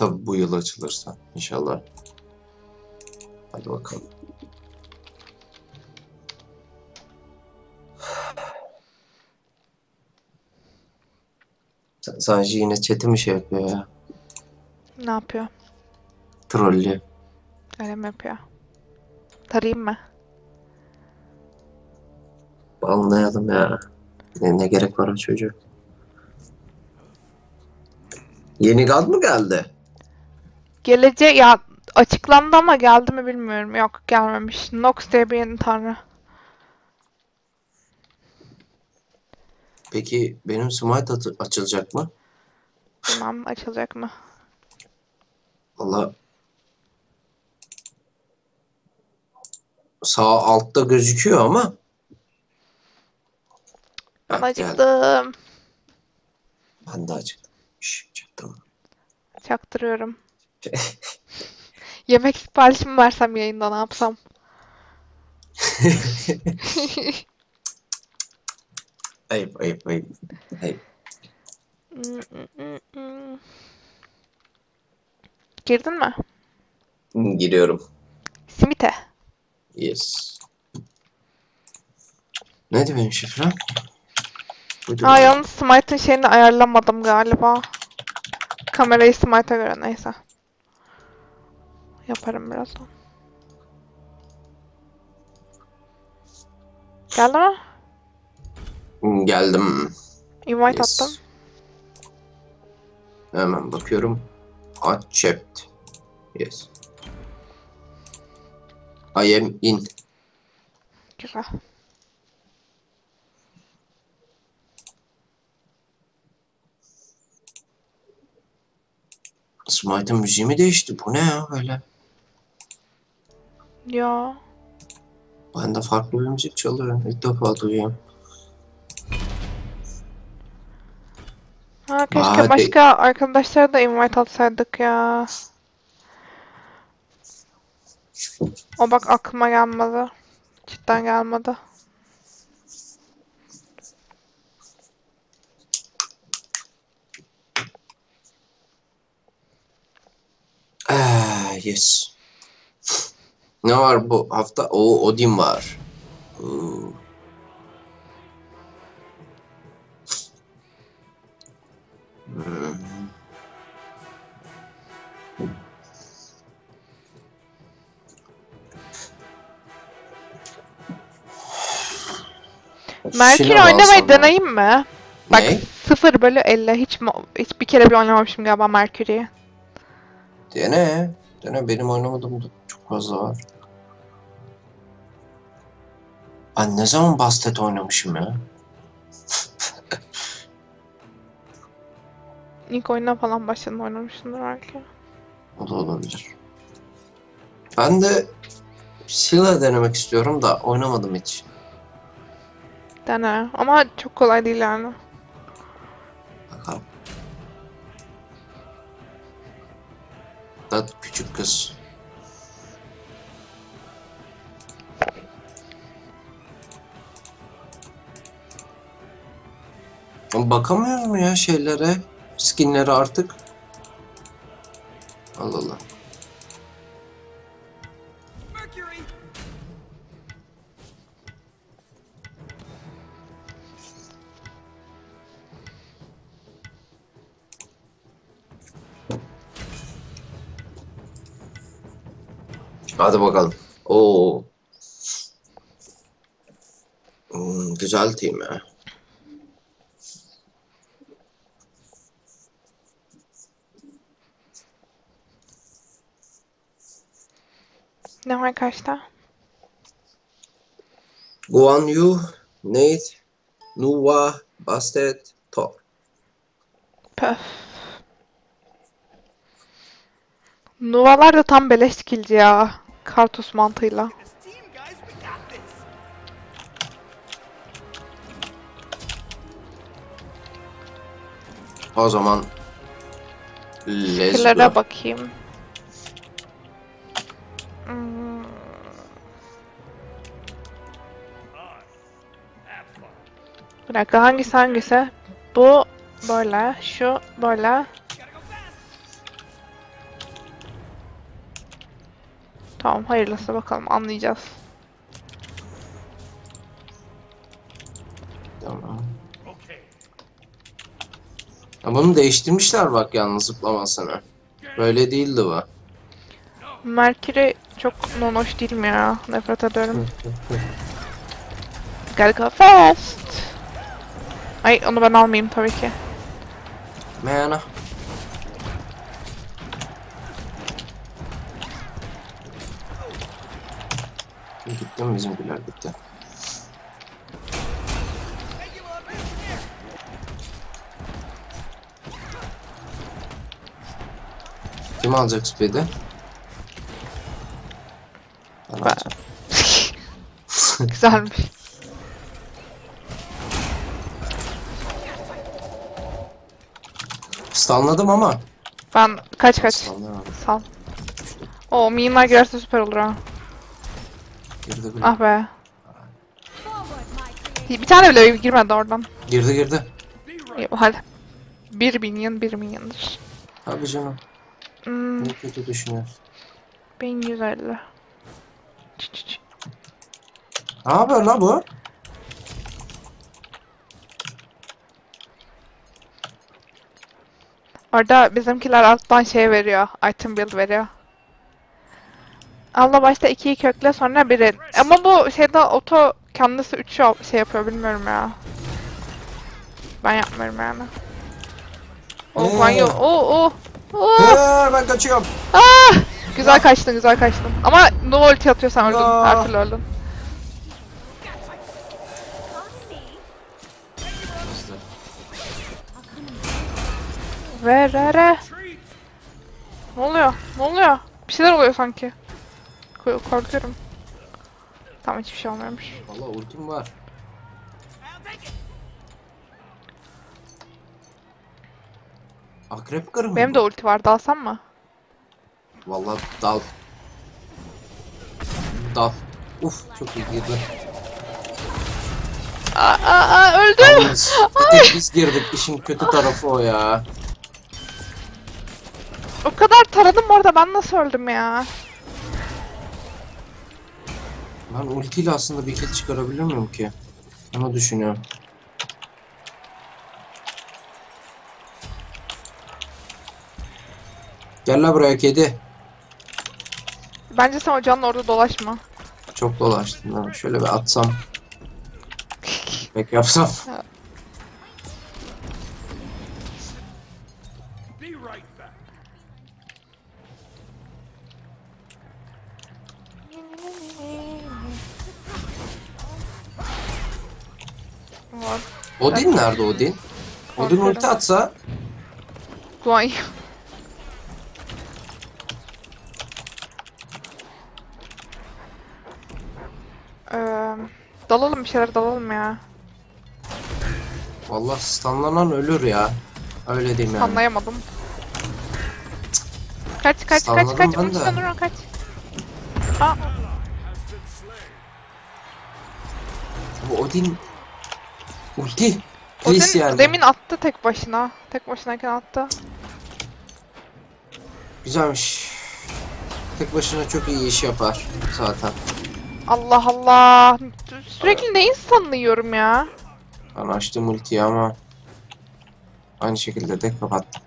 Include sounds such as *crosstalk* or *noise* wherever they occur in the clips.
Tabi bu yıl açılırsa inşallah. Hadi bakalım. Sa- Sadece yine chat'i mi şey yapıyor ya? Ne yapıyor? Trollü. Öyle mi yapıyor? Tarayayım mı? Anlayalım ya. Ne, ne gerek var o çocuğa? Yeni gaz mı geldi? Gelece ya açıklandı ama geldi mi bilmiyorum. Yok gelmemiş. Nox diye bir yeni tanrı. Peki benim smite atı- açılacak mı? Bilmem açılacak mı? Valla sağ altta gözüküyor ama Ben Heh, geldi. acıktım. Ben de acıktım. Şş, Çıktım. Çaktırıyorum. Yemek siparişi mi versem yayında ne yapsam? *laughs* Ayıp ayıp ayıp. ayıp. *laughs* Girdin mi? Giriyorum. Simite. Yes. Neydi benim şifrem? Buydu Aa yalnız Smite'ın şeyini ayarlamadım galiba. Kamerayı Smite'a göre neyse. Yaparım birazdan. Geldi mi? Geldim. Invite Yes. attım. Hemen bakıyorum. Accept. Yes. I am in. Güzel. Smite'ın müziği mi değişti? Bu ne ya öyle? Ya. Ben de farklı bir müzik çalıyor. İlk defa duyuyorum. Ha keşke Hadi. başka arkadaşlara da invite atsaydık ya. O bak aklıma gelmedi. Cidden gelmedi. Ah, yes. Ne var bu hafta? O Odin var. Hmm. Merkür oynamayı deneyeyim mi? Bak Ne? 0 bölü 50 hiç hiç bir kere bir oynamamışım galiba Merkür'ü. Dene. Dene benim oynamadığım da çok fazla var. Ben ne zaman Bastet oynamışım ya? İlk oyuna falan başladığında oynamışımdır belki. O da olabilir. Ben de Scylla denemek istiyorum da oynamadım hiç. Dene. Ama çok kolay değil yani. Bakalım. Da küçük kız. Bakamıyoruz mu ya şeylere? Skinlere artık. Allah Allah. Hadi bakalım. Oo. Hmm, güzel team ya. Ne var kaçta? Guan Yu, Nate, Nuwa, Bastet, Thor. Pöf. Nuvalar da tam beleş skillci ya. Kartus mantığıyla. O zaman Skill'lere go. bakayım. Bir dakika hangisi hangisi? Bu böyle, şu böyle. Tamam hayırlısı bakalım anlayacağız. Tamam. Ya bunu değiştirmişler bak yalnız zıplamasını. Böyle değildi bu. Mercury çok nonoş değil mi ya? Nefret ederim. Gel go fast. Ay onu ben almayayım tabii ki. Meyana. Gitti mi bizimkiler gitti. Kim alacak speed'i? Ben Ben. alacağım. Güzelmiş. Stunladım ama. Ben kaç kaç. Stunlayamadım. Sal. O minimler girerse süper olur ha. Girdi bile. Ah be. Bir tane bile girmedi oradan. Girdi girdi. Hadi. Bir minion bir minyondur. Tabii canım. Hmm, Ne kötü düşünüyorsun. 1150. Çı çı çı. Ne haber la bu? Orada bizimkiler alttan şey veriyor. Item build veriyor. Allah başta ikiyi kökle sonra biri. Ama bu şeyde oto kendisi 3 şey yapıyor bilmiyorum ya. Ben yapmıyorum yani. O Ee. banyo. Oo oo. Oo. Ee, ben kaçıyorum. Ah! Güzel kaçtın, güzel kaçtın. Ama no ulti atıyorsan öldün. Ya. Her türlü öldün. Ve re re. Ne oluyor? Ne oluyor? Bir şeyler oluyor sanki. Ko- korkuyorum. Tamam hiçbir şey olmuyormuş. Valla ultim var. Akrep kırı mı? Benim de ulti var. Dalsam mı? Valla dal. Dal. Uf çok iyi girdi. Aa, aa, aa öldü. Yalnız bir tek biz girdik. İşin kötü tarafı o ya. O kadar taradım orada. Ben nasıl öldüm ya? Ben ultiyle aslında bir kill çıkarabilir miyim ki? Onu düşünüyorum. Gel la buraya kedi. Bence sen o canla orada dolaşma. Çok dolaştım lan. Şöyle bir atsam. Pek yapsam. Odin nerede Odin? Odin ulti atsa Yu. Eee, dalalım bir şeyler dalalım ya. vallahi stunlanan ölür ya. Öyle diyeyim yani. Anlayamadım. Kaç kaç kaç Salladım kaç. ben de. kaç. Aa, Bu Odin ulti. o Please demin, attı tek başına. Tek başınayken attı. Güzelmiş. Tek başına çok iyi iş yapar zaten. Allah Allah. Sürekli neyi sanıyorum ya? Ben açtım ultiyi ama aynı şekilde de kapattım.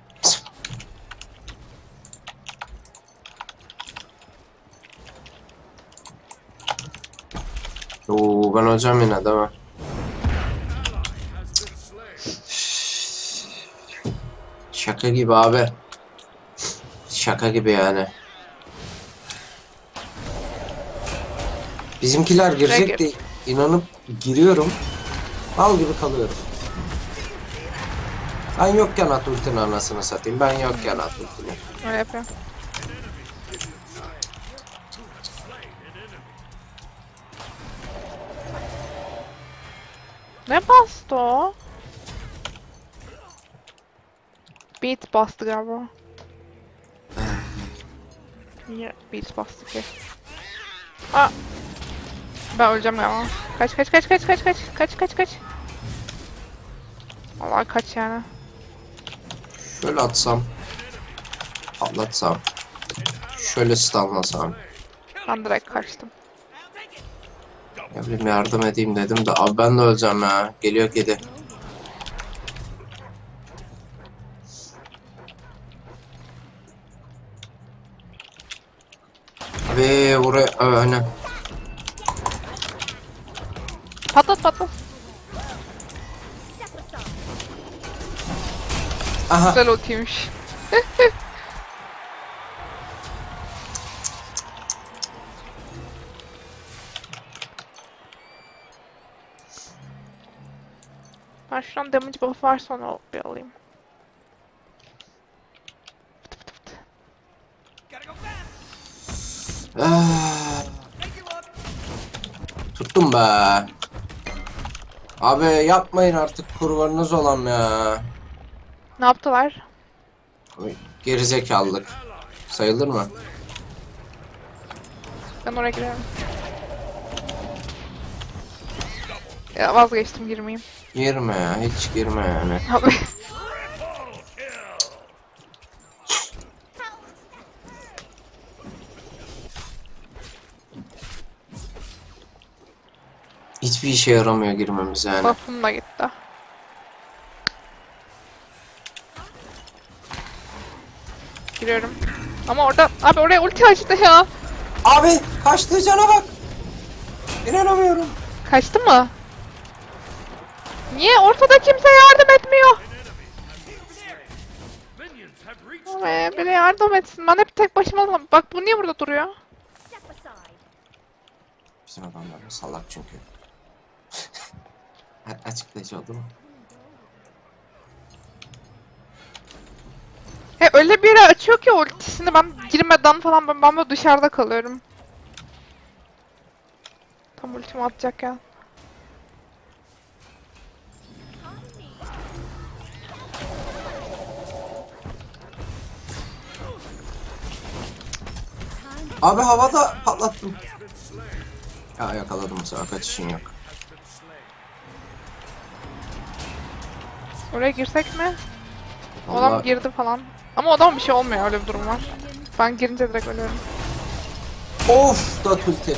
Oo ben hocam yine değil mi? Şaka gibi abi. Şaka gibi yani. Bizimkiler girecek de inanıp giriyorum. Al gibi kalıyorum. Ben yokken at ultini anasını satayım. Ben yokken at ultini. Öyle yapıyor. Ne bastı o? Beat bastı galiba. Niye beat bastı ki? Aa! Ben öleceğim galiba. Kaç kaç kaç kaç kaç kaç kaç kaç kaç. Allah kaç yani. Şöyle atsam. Atlatsam. Şöyle stunlasam. Ben direkt kaçtım. Ne bileyim yardım edeyim dedim de abi ben de öleceğim ya. Geliyor kedi. Ve buraya Aa, aynen. Patlat patlat. Aha. Güzel ultiymiş. *laughs* Ben şuradan damage buff varsa onu bir alayım. Be. Abi yapmayın artık kurbanınız olan ya. Ne yaptılar? Gerizekalılık. Sayılır mı? Ben oraya girerim. Ya vazgeçtim girmeyeyim. Girme ya. Hiç girme yani. Abi. Hiçbir işe yaramıyor girmemiz yani. Buff'um da gitti. Giriyorum. Ama orada abi oraya ulti açtı ya. Abi kaçtığı cana bak. İnanamıyorum. Kaçtı mı? Niye ortada kimse yardım etmiyor? Abi biri yardım etsin. Ben hep tek başıma bak bu niye burada duruyor? Bizim adamlar salak çünkü. A- Açıklayıcı oldu mu? He öyle bir yere açıyor ki ultisini ben girmeden falan ben, ben böyle dışarıda kalıyorum. Tam ultimi atacak ya. Abi havada patlattım. Ya yakaladım bu sefer kaçışın yok. Oraya girsek mi? O adam Vallahi girdi falan. Ama o adam bir şey olmuyor öyle bir durum var. Ben girince direkt ölüyorum. of da tulti.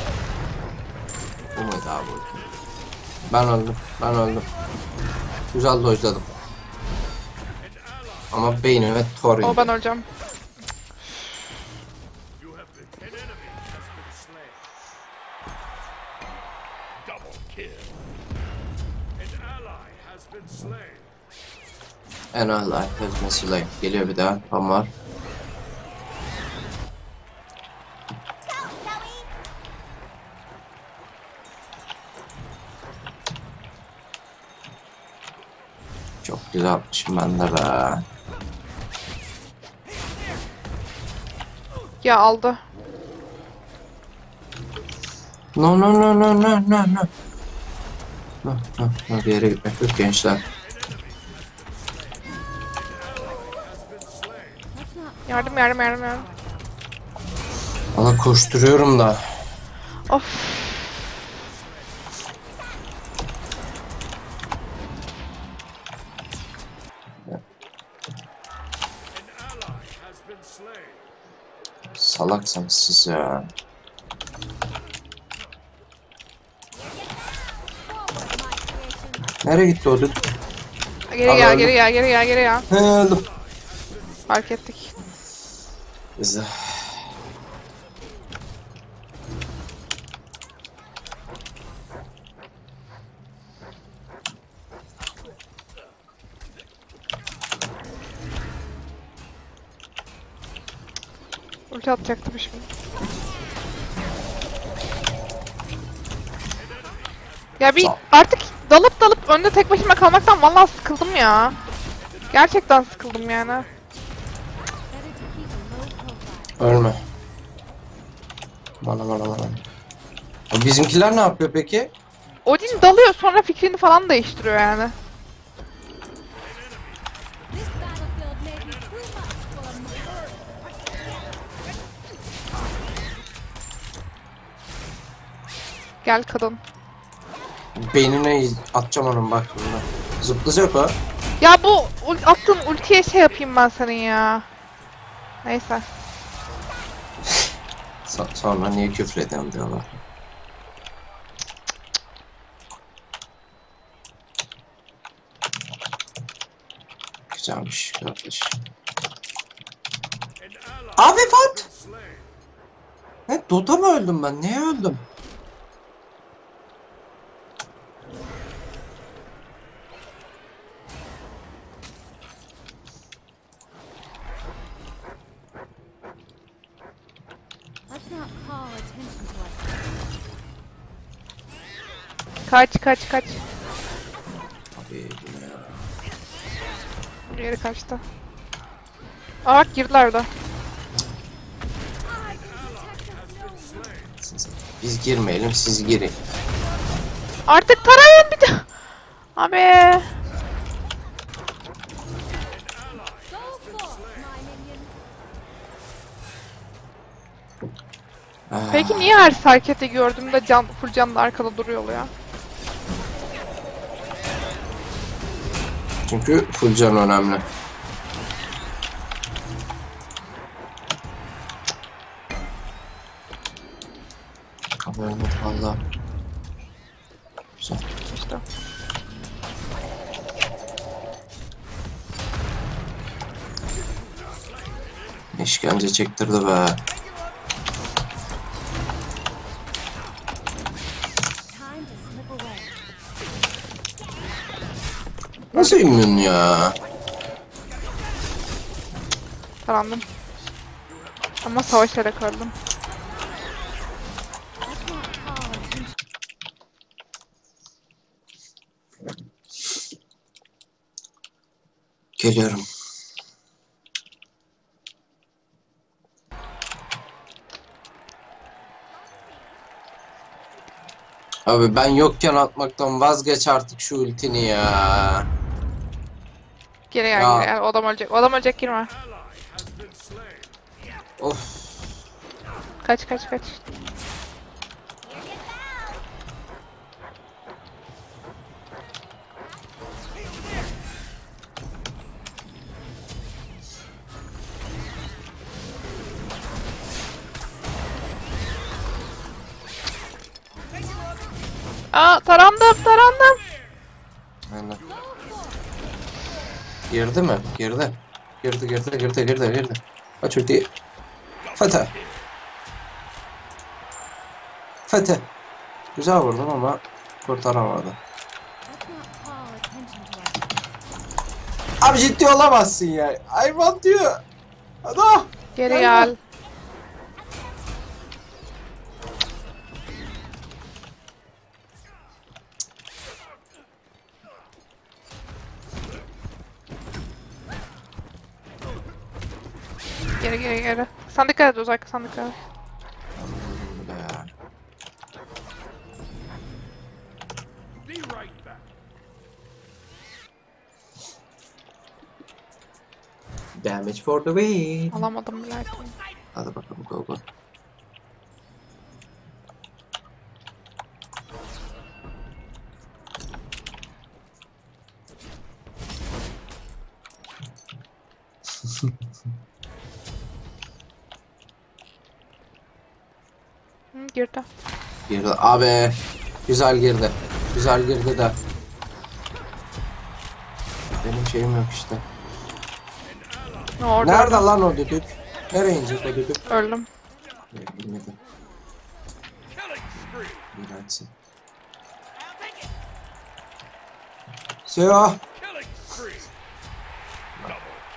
Bu muydu abi ulti? Ben öldüm. Ben öldüm. Güzel dojladım. Ama beynime tor O indi. ben öleceğim. Hala hepsini sileyim. Geliyor bir daha. Pamar. Çok güzel atmışım ben de be. Ya aldı. No no no no no no no. No no no bir yere gitmek yok gençler. Yardım yardım yardım yardım. Valla koşturuyorum da. Of. Salaksınız siz ya. Nereye gitti o dün? Geri gel geri gel geri gel geri gel. He öldüm. Fark ettik. Güzel. Ulti atacaktım şimdi. Ya bir artık dalıp dalıp önde tek başıma kalmaktan vallahi sıkıldım ya. Gerçekten sıkıldım yani. Ölme. Bana bana bana. O bizimkiler ne yapıyor peki? Odin dalıyor sonra fikrini falan değiştiriyor yani. Gel kadın. Beynine atacağım onun bak şimdi. Zıplayacak o. Ya bu ul- attığın ultiye şey yapayım ben senin ya. Neyse. So- sonra niye ediyorum diyorlar. Güzelmiş kardeş. An ally Abi slain. Ne Dota mı öldüm ben? Neye öldüm? Kaç kaç kaç. Abi bu ne ya? Geri kaçtı. Aa bak girdiler de. Siz- Biz girmeyelim siz girin. Artık tarayın bir de. Abi. Ah, Peki niye her hareketi gördüğümde can, full canlı arkada duruyor ya? Çünkü full can önemli. Abi olmadı valla. Güzel. İşte. İşkence çektirdi be. Nasıl immün ya? Tarandım. Ama savaşarak öldüm. Geliyorum. Abi ben yokken atmaktan vazgeç artık şu ultini ya. Geri gel Ya. geri gel. O adam ölecek. O adam ölecek girme. Of. Kaç kaç kaç. Aa tarandım tarandım. Aynen. Girdi mi? Girdi. Girdi girdi girdi girdi girdi. Kaç ulti. Fete. Fete. Güzel vurdum ama kurtaramadı. Abi ciddi olamazsın ya. Want you. Hadi. Geri Gel geri. Sen dikkat et uzak sen dikkat et. Damage for the win. Alamadım bile. Hadi bakalım go go. Hı, girdi. Girdi. Abi. Güzel girdi. Güzel girdi de. Benim şeyim yok işte. Orada? Nerede lan o düdük? Nereye inecek o düdük? Öldüm. Spree. İğrençsin.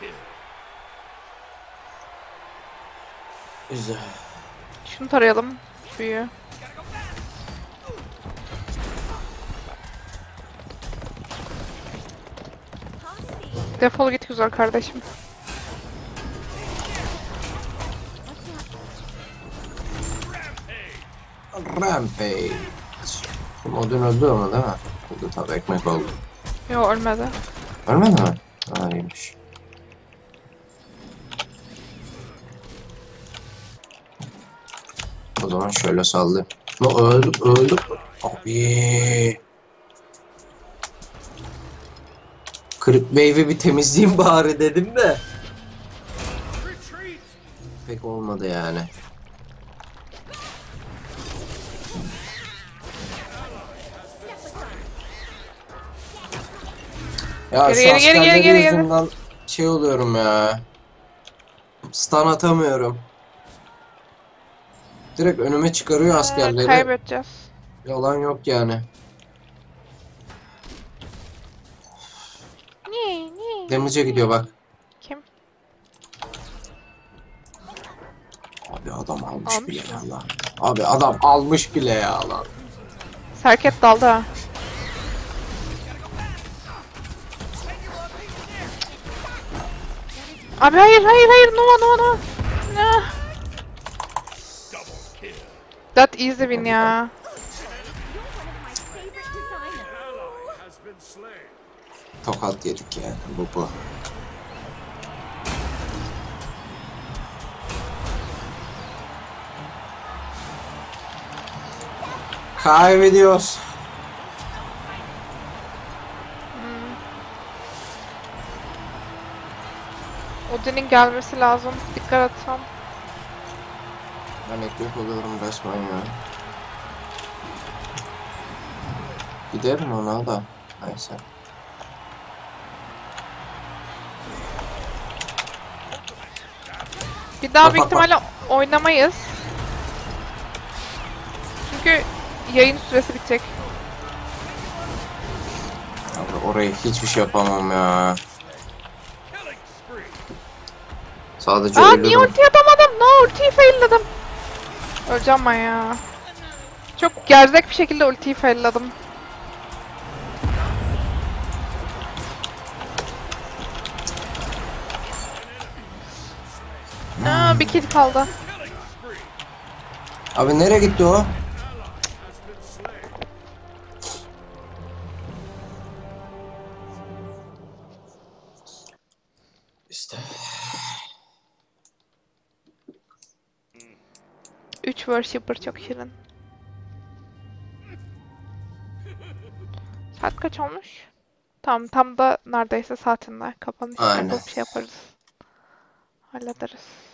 Kill. Güzel. Şunu tarayalım. Büyüğü. Defol git güzel kardeşim. Rampage. Modun öldü ama değil mi? Öldü tabi ekmek oldu. Yo ölmedi. Ölmedi mi? Ha iyiymiş. O zaman şöyle sallayayım. Öldüm öldüm. Abi. Kırık wave'i bir temizleyeyim bari dedim de. Pek olmadı yani. Ya geri, şu geri, geri, geri, geri, yüzünden geri. şey oluyorum ya. Stun atamıyorum. Direkt önüme çıkarıyor ee, askerleri. Ee, kaybedeceğiz. Yalan yok yani. Damage'e gidiyor bak. Kim? Abi adam almış, Almış bile ya lan. Abi adam almış bile ya lan. Serket daldı ha. Abi hayır hayır hayır Nova Nova Nova. Ah. That easy win ya. Tokat yedik yani bu bu. Kaybediyoruz. Odin'in gelmesi lazım. Dikkat etsem. Ben ekmek oluyorum resmen ya. Giderim ona da. Neyse. Bir daha Bak, büyük bak, bak. ihtimalle oynamayız. Çünkü yayın süresi bitecek. Abi oraya hiçbir şey yapamam ya. Sadece Aa ölürüm. niye ulti yapamadım? No ultiyi failledim. Öleceğim ben ya. Çok gerzek bir şekilde ultiyi failledim. Aa, bir kill kaldı. Abi nereye gitti o? İşte. 3 worshipper çok şirin. Saat kaç olmuş? Tam tam da neredeyse saatinde kapanış Aynen. yapıp şey yaparız. Hallederiz.